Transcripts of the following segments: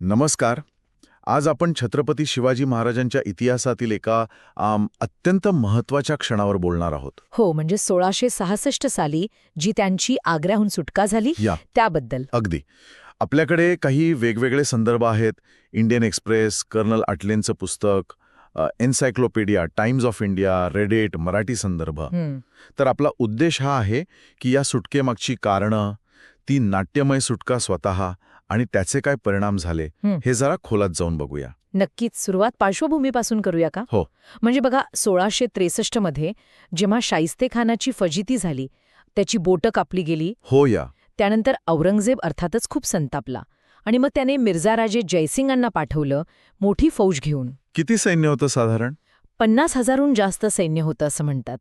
नमस्कार. आज आपण छत्रपती शिवाजी महाराजांच्या इतिहासातील एका आम, अत्यंत महत्त्वाच्या क्षणावर बोलणार आहोत. हो म्हणजे सोळाशे सहासष्ट साली जी त्यांची आग्र्याहून सुटका झाली या. त्याबद्दल. अगदी. आपल्याकडे काही वेगवेगळे संदर्भ आहेत. इंडियन एक्सप्रेस कर्नल आटलेंचं पुस्तक अ, एन्सायक्लोपीडिया टाइम्स ऑफ इंडिया रेडेट मराठी संदर्भ. हं, तर आपला उद्देश हा आहे की या सुटकेमागची कारणं ती नाट्यमय सुटका स्वतः आणि त्याचे काय परिणाम झाले हं. जरा खोलात जाऊन बघूया. नक्कीच सुरुवात पार्श्वभूमीपासून करूया का? हो. म्हणजे बघा सोळाशे त्रेसष्टमध्ये जेव्हा शाहिस्ते खानाची फजिती झाली त्याची बोटं कापली गेली हो या. त्यानंतर औरंगजेब अर्थातच खूप संतापला. आणि मग त्याने मिर्झाराजे जयसिंगांना पाठवलं मोठी फौज घेऊन. किती सैन्य होतं साधारण? पन्नास हजारहून जास्त सैन्य होतं असं म्हणतात.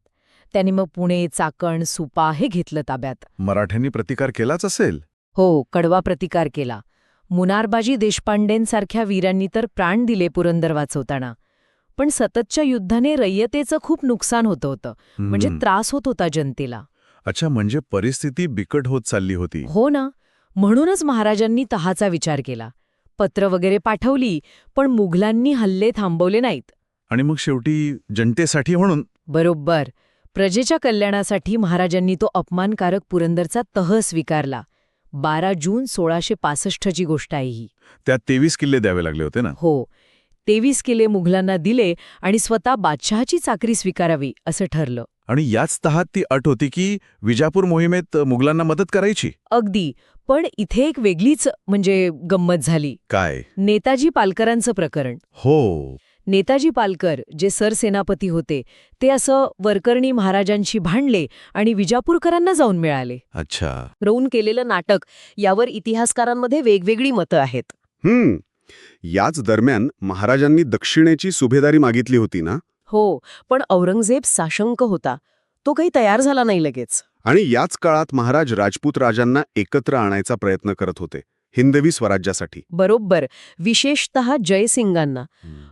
त्यांनी मग पुणे चाकण सुपा हे घेतलं ताब्यात. मराठ्यांनी प्रतिकार केलाच असेल? हो कडवा प्रतिकार केला. मुनारबाजी देशपांडेंसारख्या वीरांनी तर प्राण दिले पुरंदर वाचवताना. पण सततच्या युद्धाने रय्यतेचं खूप नुकसान होतं होतं. म्हणजे. त्रास होत होता जनतेला. अच्छा म्हणजे परिस्थिती बिकट होत चालली होती. हो ना. म्हणूनच महाराजांनी तहाचा विचार केला. पत्र वगैरे पाठवली पण मुघलांनी हल्ले थांबवले नाहीत. आणि मग शेवटी जनतेसाठी म्हणून? बरोबर. प्रजेच्या कल्याणासाठी महाराजांनी तो अपमानकारक पुरंदरचा तह स्वीकारला. बारा जून सोळाशे पासष्टची गोष्ट आहे ही. त्यात तेवीस किल्ले द्यावे लागले होते ना? हो. तेवीस किल्ले मुघलांना दिले आणि स्वतः बादशहाची चाकरी स्वीकारावी असं ठरलं. आणि याच तहात ती अट होती की विजापूर मोहिमेत मुघलांना मदत करायची? अगदी. पण इथे एक वेगळीच म्हणजे गंमत झाली. काय? नेताजी पालकरांचं प्रकरण. हो. नेताजी पालकर जे सरसेनापती होते ते असं वरकरणी महाराजांशी भांडले आणि विजापूरकरांना जाऊन मिळाले. अच्छा. रवून केलेलं नाटक यावर इतिहासकारांमध्ये वेगवेगळी मतं आहेत. हम्म. याच दरम्यान महाराजांनी दक्षिणेची सुभेदारी मागितली होती ना? हो पण औरंगजेब साशंक होता. तो काही तयार झाला नाही लगेच. आणि याच काळात महाराज राजपूत राजांना एकत्र आणायचा प्रयत्न करत होते हिंदवी स्वराज्यासाठी. बरोबर. विशेषतः जयसिंगांना.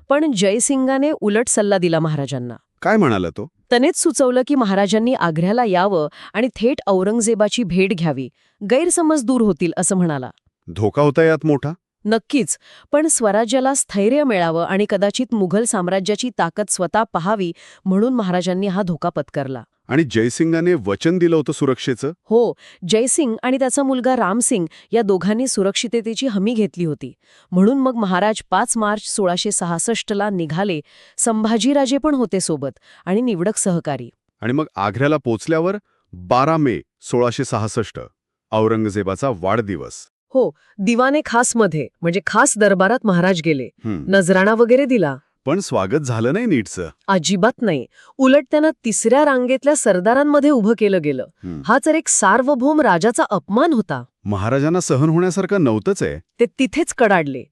पण जयसिंगाने उलट सल्ला दिला महाराजांना. काय म्हणाला तो? त्यानेच सुचवलं की महाराजांनी आग्र्याला यावं आणि थेट औरंगजेबाची भेट घ्यावी. गैरसमज दूर होतील असं म्हणाला. धोका होता यात मोठा? नक्कीच पण स्वराज्याला स्थैर्य मिळावं आणि कदाचित मुघल साम्राज्याची ताकद स्वतः पहावी म्हणून महाराजांनी हा धोका पत्करला. आणि जयसिंगाने वचन दिलं होतं सुरक्षेचं? हो. जयसिंग आणि त्याचा मुलगा रामसिंग या दोघांनी सुरक्षिततेची हमी घेतली होती. म्हणून मग महाराज पाच मार्च सोळाशे सहासष्टला निघाले. संभाजीराजे पण होते सोबत आणि निवडक सहकारी. आणि मग आग्र्याला पोचल्यावर बारा मे सोळाशे सहासष्ट औरंगजेबाचा वाढदिवस. हो. दिवाने खासमध्ये म्हणजे खास दरबारात महाराज गेले. नजराणा वगैरे दिला. पण स्वागत झालं नाही नीटचं. अजिबात नाही. उलट त्यांना तिसऱ्या रांगेतल्या सरदारांमध्ये उभं केलं गेलं. हा तर एक सार्वभौम राजाचा अपमान होता. महाराजांना सहन होण्यासारखं नव्हतंच आहे. ते तिथेच कडाडले.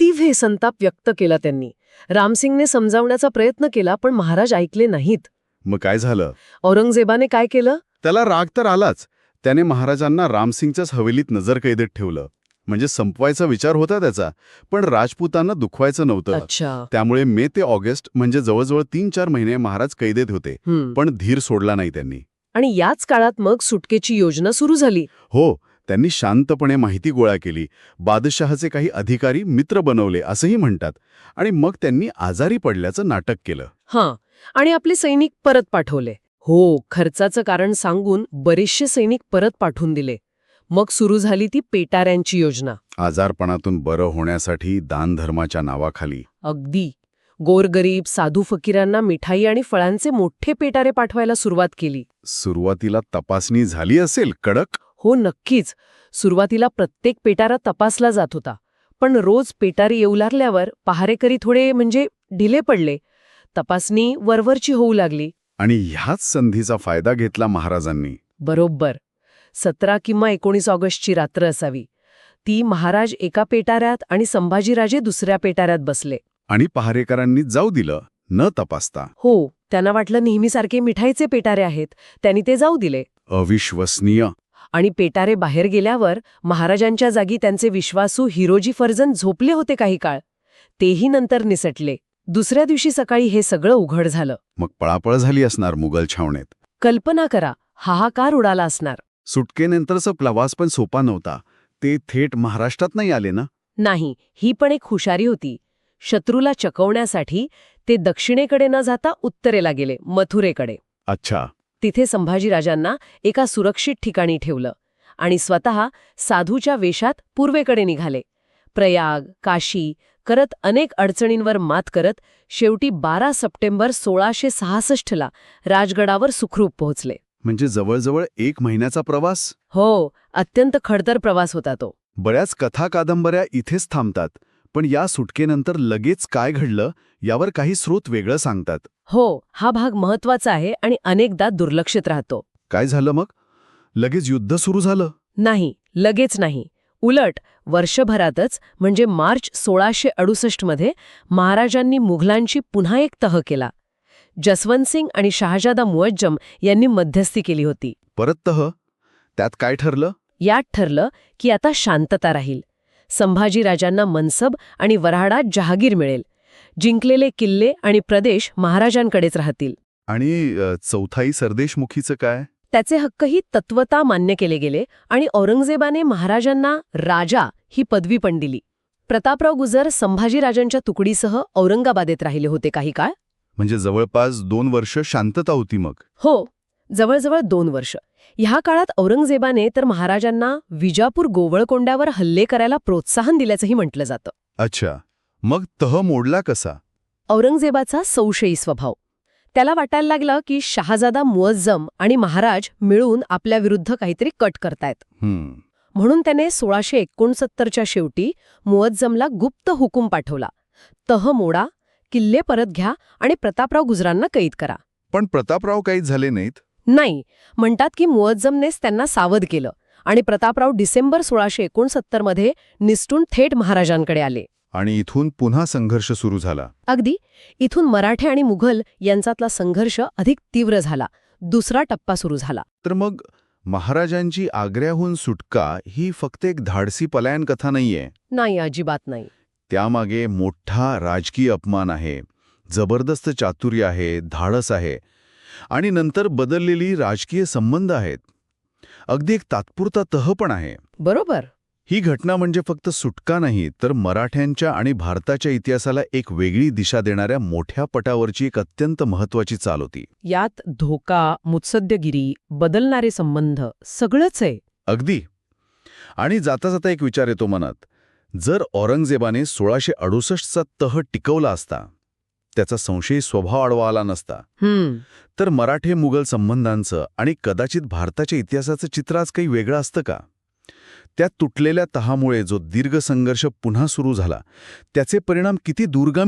तीव्र संताप व्यक्त केला त्यांनी. रामसिंगने समजावण्याचा प्रयत्न केला पण महाराज ऐकले नाहीत. मग काय झालं? औरंगजेबाने काय केलं? त्याला राग तर आलाच. त्याने महाराजांना रामसिंगच्याच हवेलीत नजरकैदेत ठेवलं. म्हणजे संपवायचा विचार होता त्याचा पण राजपूतांना दुखवायचं नव्हतं. अच्छा. त्यामुळे मे ते ऑगस्ट म्हणजे जवळजवळ तीन चार महिने महाराज कैदेत होते. पण धीर सोडला नाही त्यांनी. आणि याच काळात मग सुटकेची योजना सुरू झाली. हो त्यांनी शांतपणे माहिती गोळा केली. बादशहाचे काही अधिकारी मित्र बनवले असंही म्हणतात. आणि मग त्यांनी आजारी पडल्याचं नाटक केलं. हां आणि आपले सैनिक परत पाठवले. हो खर्चाचं कारण सांगून बरेचसे सैनिक परत पाठवून दिले. मग सुरू झाली ती पेटाऱ्यांची योजना. आजारपणातून बरं होण्यासाठी दानधर्माच्या नावाखाली. अगदी. गोरगरीब साधू फकीरांना मिठाई आणि फळांचे मोठे पेटारे पाठवायला सुरुवात केली. सुरुवातीला तपासणी झाली असेल कडक? हो नक्कीच. सुरुवातीला प्रत्येक पेटारा तपासला जात होता. पण रोज पेटारी येऊ लागल्यावर पहारेकरी थोडे म्हणजे ढिले पडले. तपासणी वरवरची होऊ लागली. आणि ह्याच संधीचा फायदा घेतला महाराजांनी. बरोबर. सतरा किंवा एकोणीस ऑगस्टची रात्र असावी. ती महाराज एका पेटाऱ्यात आणि संभाजीराजे दुसऱ्या पेटाऱ्यात बसले. आणि पहारेकरांनी जाऊ दिलं न तपासता. हो त्यांना वाटलं नेहमीसारखे मिठाईचे पेटारे आहेत त्यांनी ते जाऊ दिले. अविश्वसनीय. आणि पेटारे बाहेर गेल्यावर महाराजांच्या जागी त्यांचे विश्वासू हिरोजी फर्जन झोपले होते काही काळ. तेही नंतर निसटले. दुसऱ्या दिवशी सकाळी हे सगळं उघड झालं. मग पळापळ झाली असणार मुघल छावणीत. कल्पना करा हाहाकार उडाला असणार. सुटकेनंतरचा प्रवास पण सोपा नव्हता. ते थेट महाराष्ट्रात नाही आले ना? नाही ही पण एक हुशारी होती. शत्रूला चकवण्यासाठी ते दक्षिणेकडे न जाता उत्तरेला गेले मथुरेकडे. अच्छा. तिथे संभाजीराजांना एका सुरक्षित ठिकाणी ठेवलं आणि स्वतः साधूच्या वेशात पूर्वेकडे निघाले. प्रयाग काशी करत अनेक अडचणींवर मात करत शेवटी बारा सप्टेंबर सोळाशे सहासष्टला राजगडावर सुखरूप पोहोचले. म्हणजे जवळजवळ एक महिन्याचा प्रवास? हो अत्यंत खडतर प्रवास होता तो. बऱ्याच कथा कादंबऱ्या इथेच थांबतात पण या सुटकेनंतर लगेच काय घडलं यावर काही स्रोत वेगळं सांगतात. हो हा भाग महत्त्वाचा आहे आणि अनेकदा दुर्लक्षित राहतो. काय झालं मग? लगेच युद्ध सुरू झालं? नाही लगेच नाही. उलट वर्षभरातच म्हणजे मार्च सोळाशे अडुसष्टमध्ये महाराजांनी मुघलांची पुन्हा एक तह केला. जसवंत सिंग आणि शहाजादा मुअज्जम यांनी मध्यस्थी केली होती. परत तह? त्यात काय ठरलं? यात ठरलं की आता शांतता राहील. संभाजीराजांना मनसब आणि वऱ्हाडात जहागीर मिळेल. जिंकलेले किल्ले आणि प्रदेश महाराजांकडेच राहतील. आणि चौथाई सरदेशमुखीचं काय? त्याचे हक्कही तत्वता मान्य केले गेले आणि औरंगजेबाने महाराजांना राजा ही पदवी पण दिली. प्रतापराव गुजर संभाजीराजांच्या तुकडीसह औरंगाबादेत राहिले होते काही काळ. म्हणजे जवळपास दोन वर्ष शांतता होती मग. हो जवळजवळ दोन वर्ष. ह्या काळात औरंगजेबाने तर महाराजांना विजापूर गोवळकोंड्यावर हल्ले करायला प्रोत्साहन दिल्याचंही म्हटलं जातं. अच्छा मग तह मोडला कसा? औरंगजेबाचा संशयी स्वभाव. त्याला वाटायला लागलं की शहाजादा मुअज्जम आणि महाराज मिळून आपल्या विरुद्ध काहीतरी कट करतायत. हम्म. म्हणून त्याने सोळाशे एकोणसत्तरच्या शेवटी मुअज्जमला गुप्त हुकूम पाठवला. तह मोडा किल्ले परत घ्या आणि प्रतापराव गुजरांना कैद करा. पण प्रतापराव काही झाले नाहीत? नाही. म्हणतात की मुअज्जमनेच त्यांना सावध केलं आणि प्रतापराव डिसेंबर सोळाशे एकोणसत्तरमध्ये निसटून थेट महाराजांकडे आले. आणि इथून पुन्हा संघर्ष सुरू झाला. अगदी. इथून मराठे आणि मुघल यांचातला संघर्ष अधिक तीव्र झाला. दुसरा टप्पा सुरू झाला. तर मग महाराजांची आग्र्याहून सुटका ही फक्त एक धाडसी पलायन कथा नाहीये? नाही अजिबात नाही. त्यामागे मोठा राजकीय अपमान आहे जबरदस्त चातुर्य आहे धाडस आहे आणि नंतर बदललेली राजकीय संबंध आहेत. अगदी एक तात्पुरता तह पण आहे. बरोबर. ही घटना म्हणजे फक्त सुटका नाही तर मराठ्यांच्या आणि भारताच्या इतिहासाला एक वेगळी दिशा देणाऱ्या मोठ्या पटावरची एक अत्यंत महत्वाची चाल होती. यात धोका मुत्सद्यगिरी बदलणारे संबंध सगळंच आहे. अगदी. आणि जाता जाता एक विचार येतो मनात. जर औरंगजेबाने सोळाशे अडुसष्टचा तह टिकवला असता त्याचा संशयी स्वभाव आडवा आला नसता तर मराठे मुघल संबंधांचं आणि कदाचित भारताच्या इतिहासाचं चित्र आज काही वेगळं असतं का? त्या तुटलेल्या तहामुळे जो दीर्घ संघर्ष पुन्हा सुरू झाला त्याचे परिणाम किती दूरगामी